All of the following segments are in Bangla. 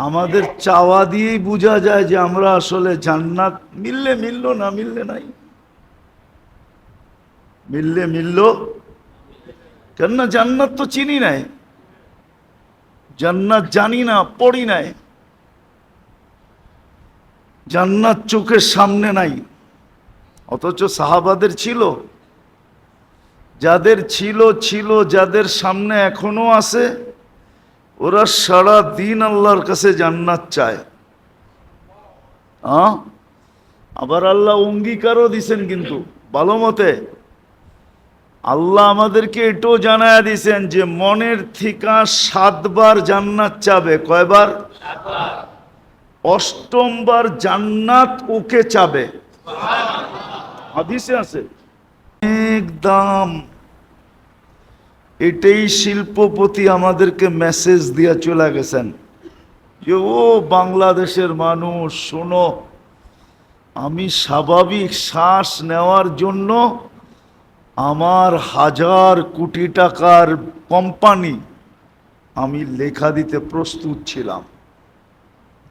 আমাদের চাওয়া দিয়েই বোঝা যায় যে আমরা আসলে জান্নাত মিললে মিলল না মিললে নাই। মিললে মিলল। কেননা জান্নাত তো চিনি নাই। জান্নাত জানি না, পড়ি নাই। জান্নাত চোখের সামনে নাই। অথচ সাহাবাদের ছিল। যাদের ছিল ছিল, যাদের সামনে এখনও আছে ওরা সারা দিন আল্লাহর কাছে জান্নাত চায়? আবার আল্লাহ অঙ্গীকারও দিছেন কিন্তু ভালো মতে। আল্লাহ আমাদেরকে এটাও জানায় দিছেন যে মনের থিকা সাতবার জান্নাত চাবে। কয়বার? অষ্টমবার জান্নাত ওকে চাবে। হাদিসে আছে। অনেক দাম। এটাই শিল্পপতি আমাদেরকে মেসেজ দিয়ে চলে গেছেন। যে, ও বাংলাদেশের মানুষ, শোনো, আমি স্বাভাবিক শ্বাস নেওয়ার জন্য আমার হাজার কোটি টাকার কোম্পানি আমি লেখা দিতে প্রস্তুত ছিলাম।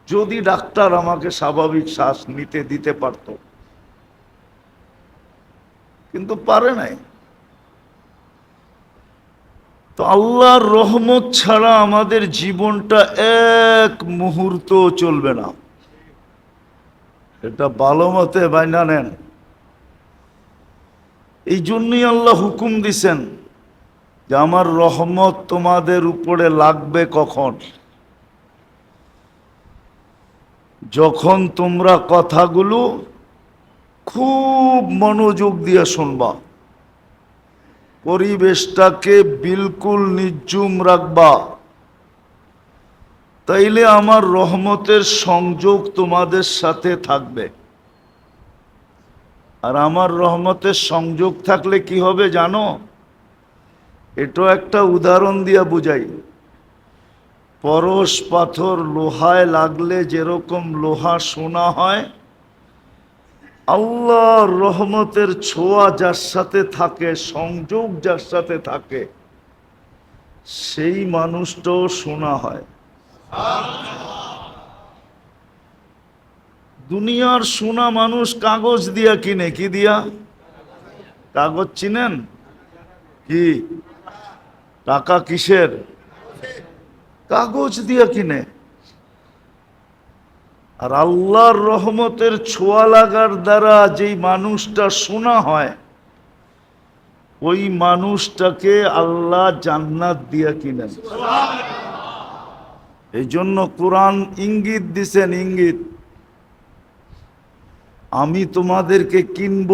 যদি ডাক্তার আমাকে স্বাভাবিক শ্বাস নিতে দিতে পারত। কিন্তু পারে নাই। তো আল্লাহর রহমত ছাড়া আমাদের জীবনটা এক মুহূর্ত চলবে না। এটা ভালো মতে বাইনা নেন। এই জন্যই আল্লাহ হুকুম দিছেন যে আমার রহমত তোমাদের উপরে লাগবে কখন? যখন তোমরা কথাগুলো খুব মনোযোগ দিয়ে শুনবা। পরিবেশটাকে বিলকুল নির্জুম রাখবা। তাইলে আমার রহমতের সংযোগ তোমাদের সাথে থাকবে। আর আমার রহমতের সংযোগ থাকলে কি হবে জানো? এটা একটা উদাহরণ দিয়া বুঝাই। পরশ পাথর লোহায় লাগলে যেরকম লোহা সোনা হয় আল্লাহর রহমতের ছোঁয়া যার সাথে থাকে, সংযোগ যার সাথে থাকে, সেই মানুষটাও শোনা হয়। দুনিয়ার শোনা মানুষ কাগজ দিয়া কিনে, কি দিয়া? কাগজ চিনেন? কি? টাকা কিসের? কাগজ দিয়া কিনে। আর আল্লাহর রহমতের ছোঁয়া লাগার দ্বারা যেই মানুষটা শোনা হয়, ওই মানুষটাকে আল্লাহ জান্নাত দিয়া কিনেন। এই জন্য কোরআন ইঙ্গিত দিছেন, ইঙ্গিত, আমি তোমাদেরকে কিনব,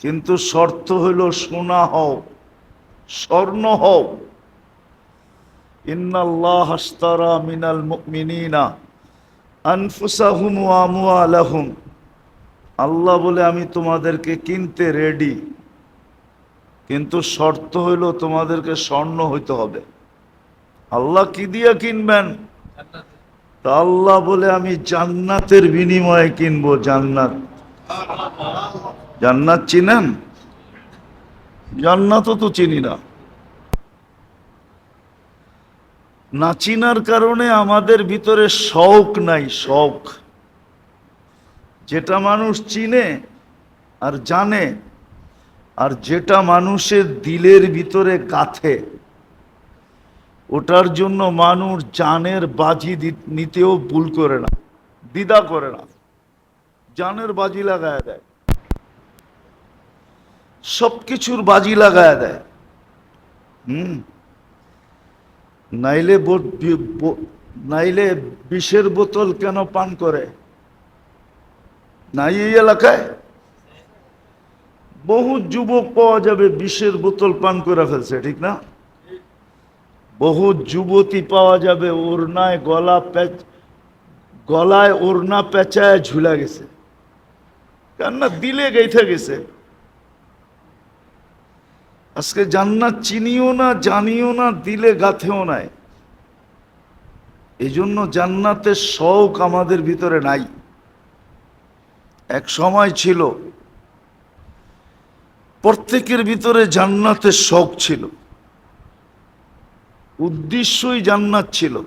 কিন্তু শর্ত হইল সোনা হও, স্বর্ণ হও। ইন্নাল্লাহ হাস্তারা মিনাল মুমিনিনা। আনফুসাহুম আল্লাহ বলে, আমি তোমাদেরকে কিনতে রেডি কিন্তু শর্ত হইল তোমাদেরকে স্বর্ণ হইতে হবে। আল্লাহ কি দিয়া কিনবেন? তা আল্লাহ বলে, আমি জান্নাতের বিনিময়ে কিনবো, জান্নাত। জান্নাত চিনেন? জান্নাতও তো চিনি না। না চিনার কারণে আমাদের ভিতরে শখ নাই শখ যেটা মানুষ চিনে আর জানে, আর যেটা মানুষের দিলের ভিতরে গাথে, ওটার জন্য মানুষ জানের বাজি নিতেও ভুল করে না, দ্বিধা করে না। জানের বাজি লাগায় দেয়। সবকিছুর বাজি লাগায় দেয়। হুম? নাইলে নাইলে বিষের বোতল কেন পান করে? নাই এই এলাকায়? বহু যুবক পাওয়া যাবে বিষের বোতল পান করে ফেলছে, ঠিক না? বহু যুবতী পাওয়া যাবে ওড়নায় গলা প্যাচ, গলায় ওড়না পেঁচায় ঝুলা গেছে। কেননা দিলে গেইথে গেছে। আজকে জান্নাত চিনিও না, জানিও না, দিলে গাথেও নাই। এজন্য জন্য জান্নাতের শখ আমাদের ভিতরে নাই। এক সময় ছিল, প্রত্যেকের ভিতরে জান্নাতের শখ ছিল। উদ্দেশ্যই জান্নাত ছিল।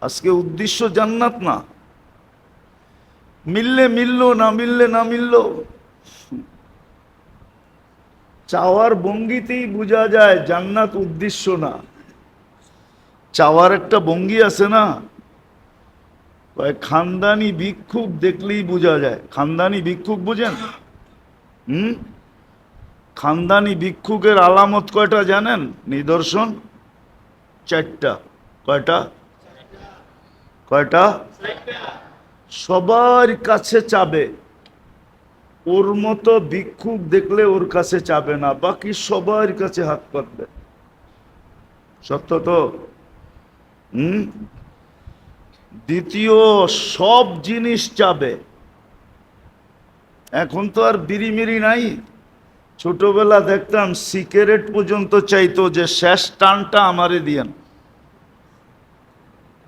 আজকে উদ্দেশ্য জান্নাত না। মিললে মিললো, না মিললে না মিললো চাওয়ার ভঙ্গিতেই বোঝা যায় জান্নাত উদ্দেশ্য না। চাওয়ার একটা ভঙ্গি আছে না? খানদানি ভিক্ষুক দেখলেই বোঝা যায়। খানদানি ভিক্ষুক বুঝেন? হুম? খানদানি ভিক্ষুকের আলামত কয়টা জানেন? নিদর্শন? চারটা। কয়টা? কয়টা? সবার কাছে চাবে। ওর মতো ভিক্ষুক দেখলে ওর কাছে চাবে না, বাকি সবার কাছে হাত পাতবে। সত্য তো? হুম? দ্বিতীয়, সব জিনিস চাবে এখন তো আর বিড়িমিড়ি নাই। ছোটবেলা দেখতাম সিগারেট পর্যন্ত চাইতো যে শেষ টানটা আমারে দিয়েন।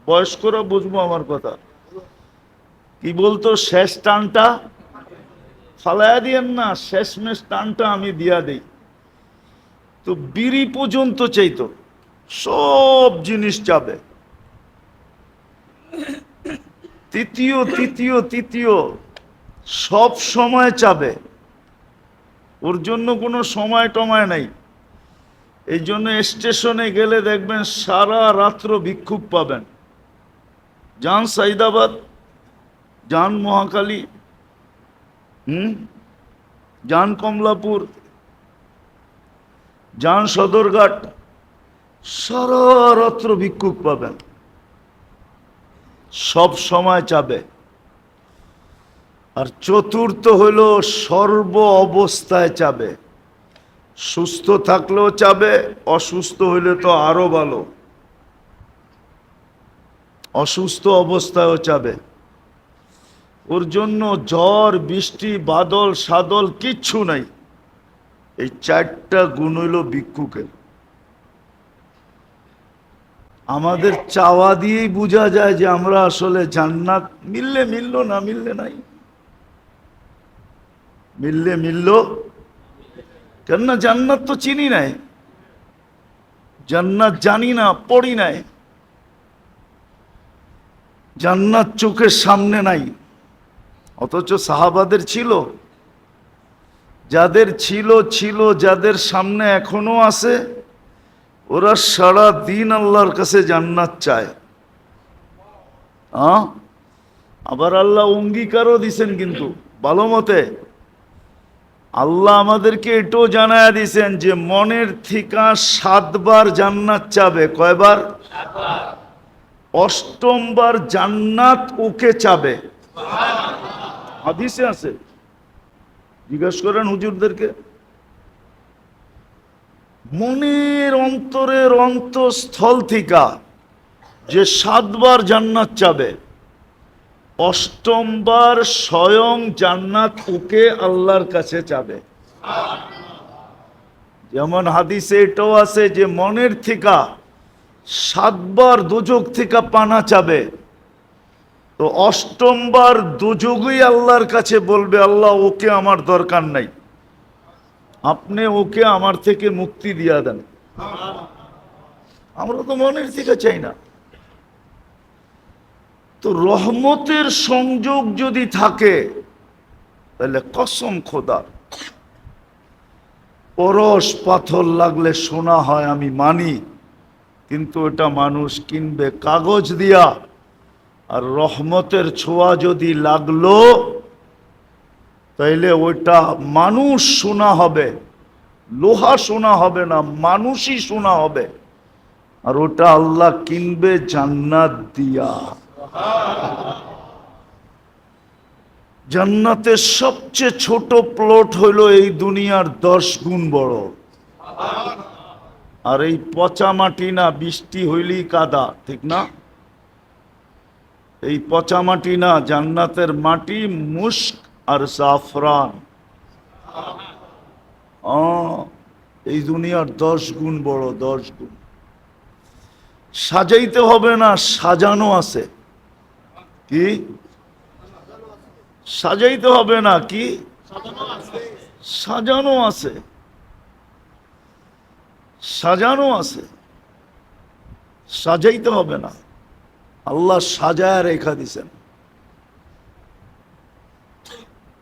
বয়স্করা বুঝব আমার কথা। কি বলতো, শেষ টানটা? ফালায়া দিয়েন না শেষমেশ টানটা আমি দিয়া দেই। তো বিড়ি পর্যন্ত চাইতো, সব জিনিস চাবে। তৃতীয় তৃতীয় তৃতীয়, সব সময় চাবে। ওর জন্য কোনো সময় টময় নাই। এই জন্য স্টেশনে গেলে দেখবেন সারা রাত্র বিক্ষোভ পাবেন। যান সাইদাবাদ, যান মহাকালী হুম? যান কমলাপুর যান সদরঘাট সারা রাত্র ভিক্ষুক পাবেন। সব সময় চাবে। আর চতুর্থ হইল সর্ব অবস্থায় চাবে। সুস্থ থাকলেও চাবে, অসুস্থ হইলে তো আরও ভালো। অসুস্থ অবস্থায়ও চাবে। ওর জন্য ঝড় বৃষ্টি, বাদল, সাদল কিচ্ছু নাই। এই চারটা গুণ হইল ভিক্ষুকের। আমাদের চাওয়া দিয়েই বোঝা যায় যে আমরা আসলে জান্নাত মিললে মিললো, না মিললে নাই। মিললে মিললো। কেননা জান্নাত তো চিনি নাই। জান্নাত জানি না, পড়ি নাই। জান্নাত চোখের সামনে নাই। অথচ সাহাবাদের ছিল। যাদের ছিল ছিল যাদের সামনে এখনও আছে ওরা সারা দিন আল্লাহর কাছে জান্নাত চায়? আবার আল্লাহ অঙ্গীকারও দিছেন কিন্তু ভালো মতে। আল্লাহ আমাদেরকে এটাও জানায় দিছেন যে মনের থিকা সাতবার জান্নাত চাবে। কয়বার? অষ্টমবার জান্নাত ওকে চাবে। হাদিসে আছে। জিজ্ঞেস করেন হুজুরদেরকে, মনের অন্তরের অন্তঃস্থল থিকা যে সাতবার জান্নাত চাবে, অষ্টমবার স্বয়ং জান্নাত ওকে আল্লাহর কাছে চাবে। যেমন হাদিসে এটাও আছে যে মনের থিকা সাতবার দুযোগ থেকে পানা চাবে তো অষ্টমবার দুযোগই আল্লাহর কাছে বলবে, আল্লাহ, ওকে আমার দরকার নাই। আপনি ওকে আমার থেকে মুক্তি দিয়া দেন। আমরা তো মনের থেকে চাই না। তো রহমতের সংযোগ যদি থাকে, তাহলে কসম খোদা, পরশ পাথর লাগলে শোনা হয়, আমি মানি। কিন্তু এটা মানুষ কিনবে কাগজ দিয়া। আর রহমতের ছোঁয়া যদি লাগল, তাইলে ওইটা মানুষ শোনা হবে, লোহা শোনা হবে না, মানুষই শোনা হবে। আর ওটা আল্লাহ কিনবে জান্নাত দিয়া। জান্নাতের সবচেয়ে ছোট প্লট হইল এই দুনিয়ার দশ গুণ বড়। আর এই পচা মাটি না, বৃষ্টি হইলেই কাদা, ঠিক না? এই পচা মাটি না, জান্নাতের মাটি মুস্ক আর সাফরান এই দুনিয়ার দশ গুণ বড়, দশ গুণ। সাজাইতে হবে না, সাজানো আছে। কি? সাজাইতে হবে না, কি? সাজানো আছে। সাজানো আছে। সাজাইতে হবে না। আল্লাহ সাজায় রেখা দিছেন।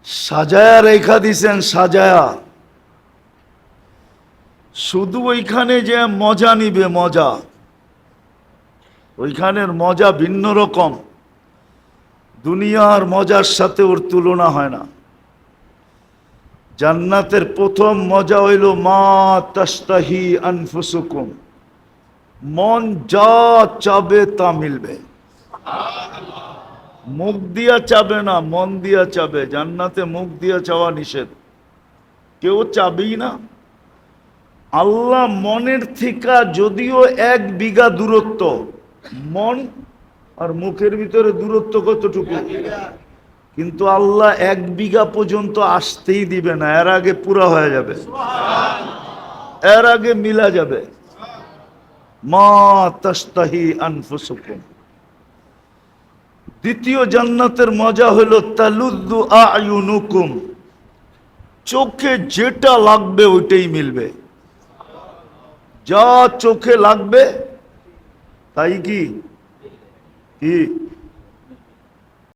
সাজায়া রেখা দিছেন, সাজায়া। শুধু ওইখানে যে মজা নিবে, মজা। ওইখানের মজা ভিন্ন রকম। দুনিয়ার মজার সাথে ওর তুলনা হয় না। জান্নাতের প্রথম মজা হইল, মা তাস্তাহি আনফুসুকুম। মন যা চাবে তা মিলবে। মুখ দিয়া চাবে না, মন দিয়া চাবে। জান্নাতে মুখ দিয়া চাওয়া নিষেধ। কেউ চাবেই না। আল্লাহ মনের থেকে যদিও এক বিঘা দূরত্ব, মন আর মুখের ভিতরে দূরত্ব কতটুকু? কিন্তু আল্লাহ এক বিঘা পর্যন্ত আসতেই দিবে না, এর আগে পুরা হয়ে যাবে। এর আগে মিলা যাবে। মা তাস্তাহি আনফুসুকুম। দ্বিতীয় জান্নাতের মজা হলো তালুদ্দু আয়ুনুকুম। চোখে যেটা লাগবে ওইটাই মিলবে। যা চোখে লাগবে, তাই কি? কি?